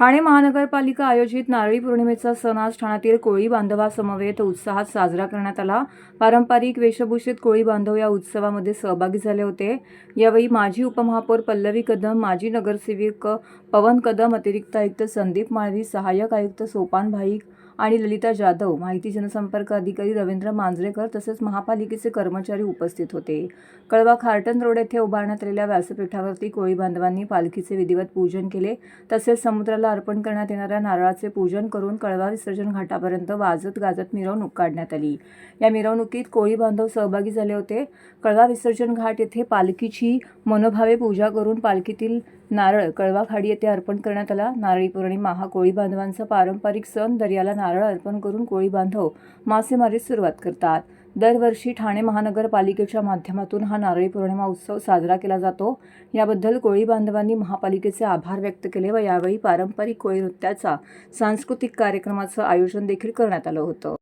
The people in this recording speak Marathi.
ठाणे महानगरपालिका आयोजित नारळी पौर्णिमेचा सण आज ठाण्यातील कोळी बांधवासमवेत उत्साहात साजरा करण्यात आला. पारंपरिक वेशभूषित कोळी बांधव या उत्सवामध्ये सहभागी झाले होते. यावेळी माजी उपमहापौर पल्लवी कदम माजी नगरसेवक पवन कदम अतिरिक्त आयुक्त संदीप माळवी सहाय्यक आयुक्त सोपान भाईक आणि ललिता जाधव माहिती जनसंपर्क अधिकारी रवींद्र मांजरेकर तसेच महापालिकेचे कर्मचारी उपस्थित होते. कळवा खार्टन रोड येथे उभारण्यात आलेल्या व्यासपीठावरती कोळी बांधवांनी पालखीचे विधिवत पूजन केले. तसेच समुद्राला अर्पण करण्यात येणाऱ्या नारळाचे पूजन करून कळवा विसर्जन घाटापर्यंत वाजत गाजत मिरवणूक काढण्यात आली. या मिरवणुकीत कोळी बांधव सहभागी झाले होते. कळवा विसर्जन घाट येथे पालखीची मनोभावे पूजा करून पालखीतील नारळ कळवा खाडी येथे अर्पण करण्यात आला. नारळी पौर्णिमा हा कोळी बांधवांचा पारंपरिक सण दर्याला नारळ अर्पण करून कोळी बांधव मासेमारीस सुरुवात करतात. दरवर्षी ठाणे महानगरपालिकेच्या माध्यमातून हा नारळी पौर्णिमा उत्सव साजरा केला जातो. याबद्दल कोळी बांधवांनी महापालिकेचे आभार व्यक्त केले व यावेळी पारंपरिक कोळी नृत्याचा सांस्कृतिक कार्यक्रमाचं आयोजन देखील करण्यात आलं होतं.